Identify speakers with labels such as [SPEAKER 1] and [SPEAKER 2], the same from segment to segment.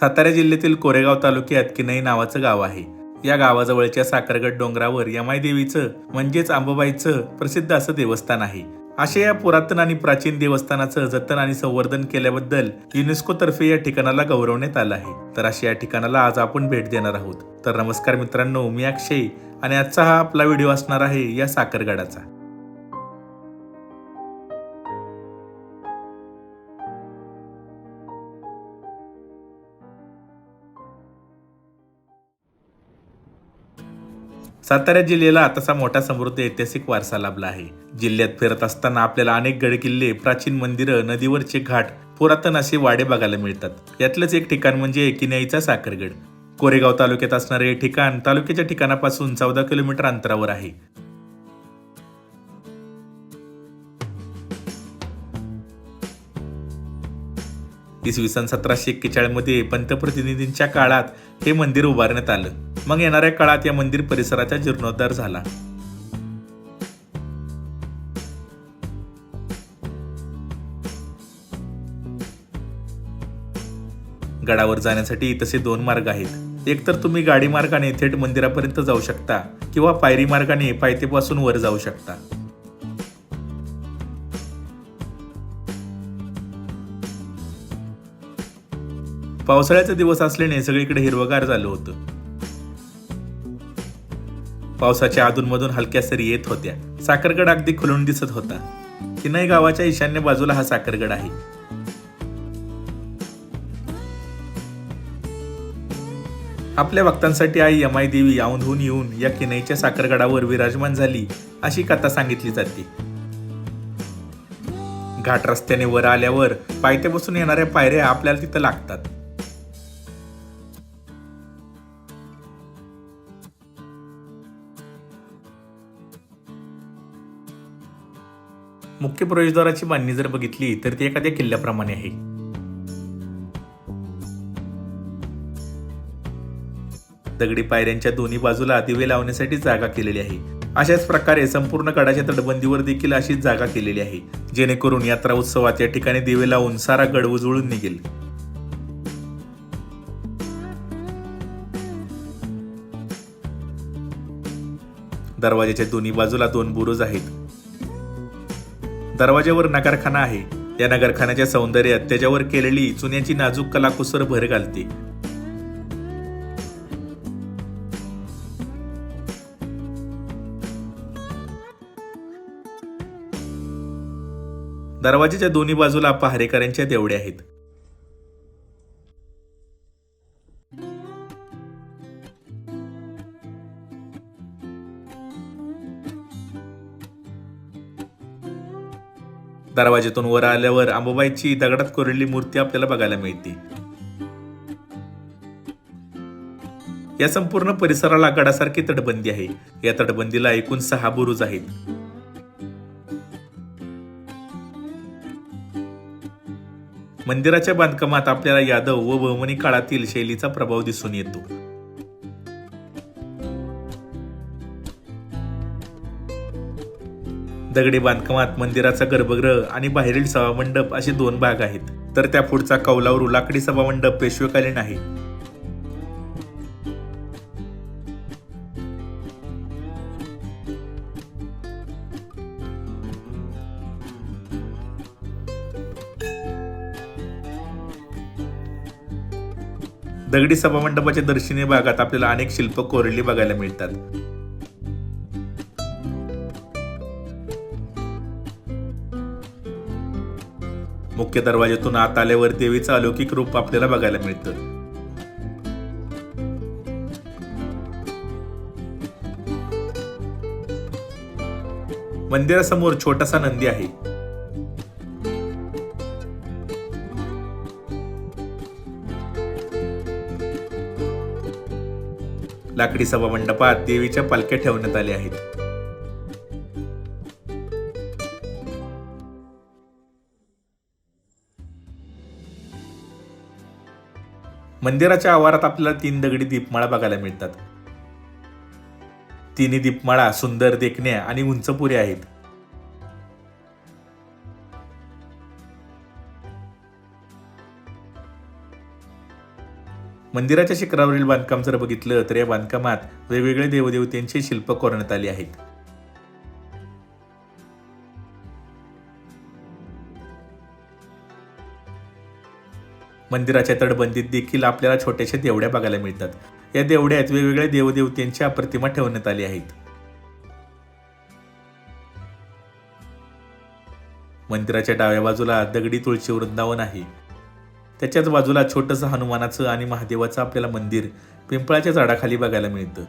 [SPEAKER 1] सातारा जिल्ह्यातील कोरेगाव तालुक्यात किनई नावाचं गाव आहे. या गावाजवळच्या साखरगड डोंगरावर यमाई देवीचं म्हणजेच आंबाबाईचं प्रसिद्ध असं देवस्थान आहे. अशा या पुरातन आणि प्राचीन देवस्थानाचं जतन आणि संवर्धन केल्याबद्दल युनेस्को तर्फे या ठिकाणाला गौरवण्यात आलं आहे. तर अशा या ठिकाणाला आज आपण भेट देणार आहोत. तर नमस्कार मित्रांनो मी अक्षय आणि आजचा हा आपला व्हिडिओ असणार आहे या साखरगडाचा. सातारा जिल्ह्याला तसा मोठा समृद्ध ऐतिहासिक वारसा लाभला आहे. जिल्ह्यात फिरत असताना आपल्याला अनेक गड किल्ले प्राचीन मंदिरं नदीवरचे घाट पुरातन असे वाडे बघायला मिळतात. यातलंच एक ठिकाण म्हणजे एकिन्याईचा साखरगड. कोरेगाव तालुक्यात असणारे हे ठिकाण तालुक्याच्या ठिकाणापासून चौदा किलोमीटर अंतरावर आहे. इसवी सन सतराशे एक्केचाळीसमध्ये पंतप्रतिनिधींच्या काळात हे मंदिर उभारण्यात आलं. मग येणाऱ्या काळात या मंदिर परिसराचा जीर्णोद्धार झाला. गडावर जाण्यासाठी तसे दोन मार्ग आहेत. एक तर तुम्ही गाडी मार्गाने थेट मंदिरापर्यंत जाऊ शकता किंवा पायरी मार्गाने पायथेपासून वर जाऊ शकता. पावसाळ्याचा दिवस असल्याने सगळीकडे हिरवगार झालं होतं. पावसाच्या अधूनमधून हलक्या सरी येत होत्या. साखरगड अगदी खुलून दिसत होता. किनई गावाच्या ईशान्य बाजूला हा साखरगड आहे. आपल्या भक्तांसाठी आई यमाई देवी औंधून येऊन या किनईच्या साखरगडावर विराजमान झाली अशी कथा सांगितली जाते. घाट रस्त्याने वर आल्यावर पायथ्या बसून येणाऱ्या पायऱ्या आपल्याला तिथं लागतात. मुख्य प्रवेशद्वाराची बांधणी जर बघितली तर ती एखाद्या किल्ल्याप्रमाणे आहे. दगडी पायऱ्यांच्या दोन्ही बाजूला दिवे लावण्यासाठी जागा केलेली आहे. अशाच प्रकारे संपूर्ण गडाच्या तटबंदीवर देखील अशीच जागा केलेली आहे. जेणेकरून यात्रा उत्सवात या ठिकाणी दिवे लावून सारा गड उजळून निघेल. दरवाजाच्या दोन्ही बाजूला दोन बुरुज आहेत. दरवाज्यावर नगरखाना आहे. या नगरखान्याच्या सौंदर्यात त्याच्यावर केलेली चुन्याची नाजूक कलाकुसर भर घालते. दरवाजाच्या दोन्ही बाजूला पहारेकऱ्यांच्या देवड्या आहेत. दरवाज्यातून वर आल्यावर अंबाबाईची दगडात कोरलेली मूर्ती आपल्याला बघायला मिळते. या संपूर्ण परिसराला गडासारखी तटबंदी आहे. या तटबंदीला एकूण सहा बुरुज आहेत. मंदिराच्या बांधकामात आपल्याला यादव व बहमनी काळातील शैलीचा प्रभाव दिसून येतो. दगडी बांधकामात मंदिराचा गर्भगृह आणि बाहेरील सभामंडप असे दोन भाग आहेत. तर त्या पुढचा कौलावरू लाकडी सभामंडप पेशवेकालीन आहे. दगडी सभामंडपाच्या दर्शनी भागात आपल्याला अनेक शिल्प कोरली बघायला मिळतात. मुख्य दरवाज्यातून आत आल्यावर देवीचं अलौकिक रूप आपल्याला बघायला मिळतं. मंदिरासमोर छोटासा नंदी आहे. लाकडी सभा मंडपात देवीच्या पालख्या ठेवण्यात आल्या आहेत. मंदिराच्या आवारात आपल्याला तीन दगडी दीपमाळा बघायला मिळतात. तिन्ही दीपमाळा सुंदर देखण्या आणि उंचपुऱ्या आहेत. मंदिराच्या शिखरावरील बांधकाम जर बघितलं तर या बांधकामात वेगवेगळे देवदेवतेंचे शिल्प कोरण्यात आले आहेत. मंदिराच्या तटबंदीत देखील आपल्याला छोट्याशा देवड्या बघायला मिळतात. या देवड्यात वेगवेगळ्या देवदेवतेंच्या प्रतिमा ठेवण्यात आली आहेत. मंदिराच्या डाव्या बाजूला दगडी तुळशी वृंदावन आहे. त्याच्याच बाजूला छोटंसं हनुमानाचं आणि महादेवाचं आपल्याला मंदिर पिंपळाच्या झाडाखाली बघायला मिळतं.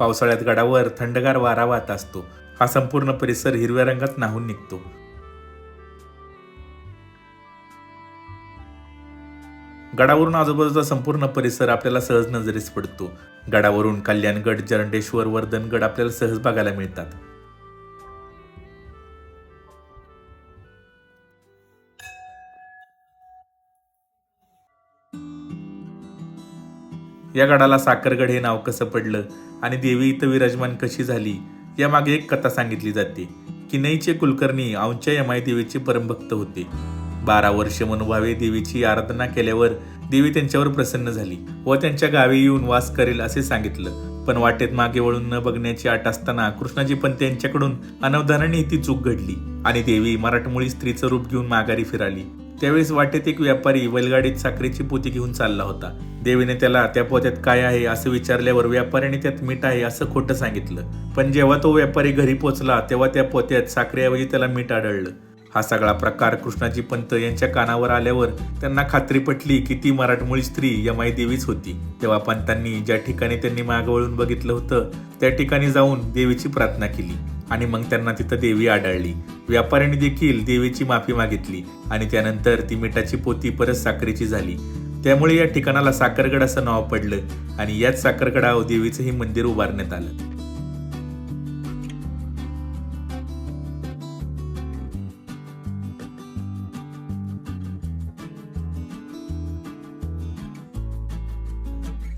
[SPEAKER 1] पावसाळ्यात गडावर थंडगार वारा वाहत असतो. हा संपूर्ण परिसर हिरव्या रंगात नाहून निघतो. गडावरून आजूबाजूचा संपूर्ण परिसर आपल्याला सहज नजरेस पडतो. गडावरून कल्याणगड जरंडेश्वर वर्धनगड आपल्याला सहज बघायला मिळतात. या गडाला साखरगड हे नाव कसं पडलं? आणि देवी इथं विराजमान कशी झाली यामागे एक कथा सांगितली जाते. किनईचे कुलकर्णी औंच्या यमाई देवीचे परमभक्त होते. बारा वर्ष मनोभावे देवीची आराधना केल्यावर देवी त्यांच्यावर प्रसन्न झाली व त्यांच्या गावी येऊन वास करेल असे सांगितलं. पण वाटेत मागे वळून न बघण्याची आट असताना कृष्णाजी पण त्यांच्याकडून अनवधानाने ती चूक घडली आणि देवी मराठमोळी स्त्रीचं रूप घेऊन माघारी फिराली. त्यावेळेस वाटेत एक व्यापारी बैलगाडीत साखरेची पोती घेऊन चालला होता. देवीने त्याला त्या पोत्यात काय आहे? असं विचारल्यावर व्यापाऱ्याने त्यात मीठ आहे असं खोटं सांगितलं. पण जेव्हा तो व्यापारी घरी पोचला तेव्हा त्या पोत्यात साखरेऐवजी त्याला मीठ आढळलं. हा सगळा प्रकार कृष्णाजी पंत यांच्या कानावर आल्यावर त्यांना खात्री पटली की ती मराठमोळी स्त्री यमाई देवीच होती. तेव्हा पंतांनी ज्या ठिकाणी त्यांनी मागवळून बघितलं होतं त्या ठिकाणी जाऊन देवीची प्रार्थना केली. आणि मग त्यांना तिथं देवी आढळली. व्यापाऱ्याने देखील देवीची माफी मागितली आणि त्यानंतर ती मिठाची पोती परत साखरेची झाली. त्यामुळे या ठिकाणाला साखरगड असं नाव पडलं आणि याच साखरगडावर देवीचंही मंदिर उभारण्यात आलं.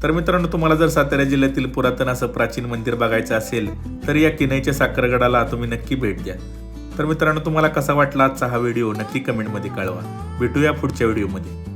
[SPEAKER 1] तर मित्रांनो तुम्हाला जर सातारा जिल्ह्यातील पुरातन असं प्राचीन मंदिर बघायचं असेल तर या किनईच्या साखरगडाला तुम्ही नक्की भेट द्या. तर मित्रांनो तुम्हाला कसा वाटला आजचा हा व्हिडिओ नक्की कमेंटमध्ये कळवा. भेटूया पुढच्या व्हिडिओमध्ये.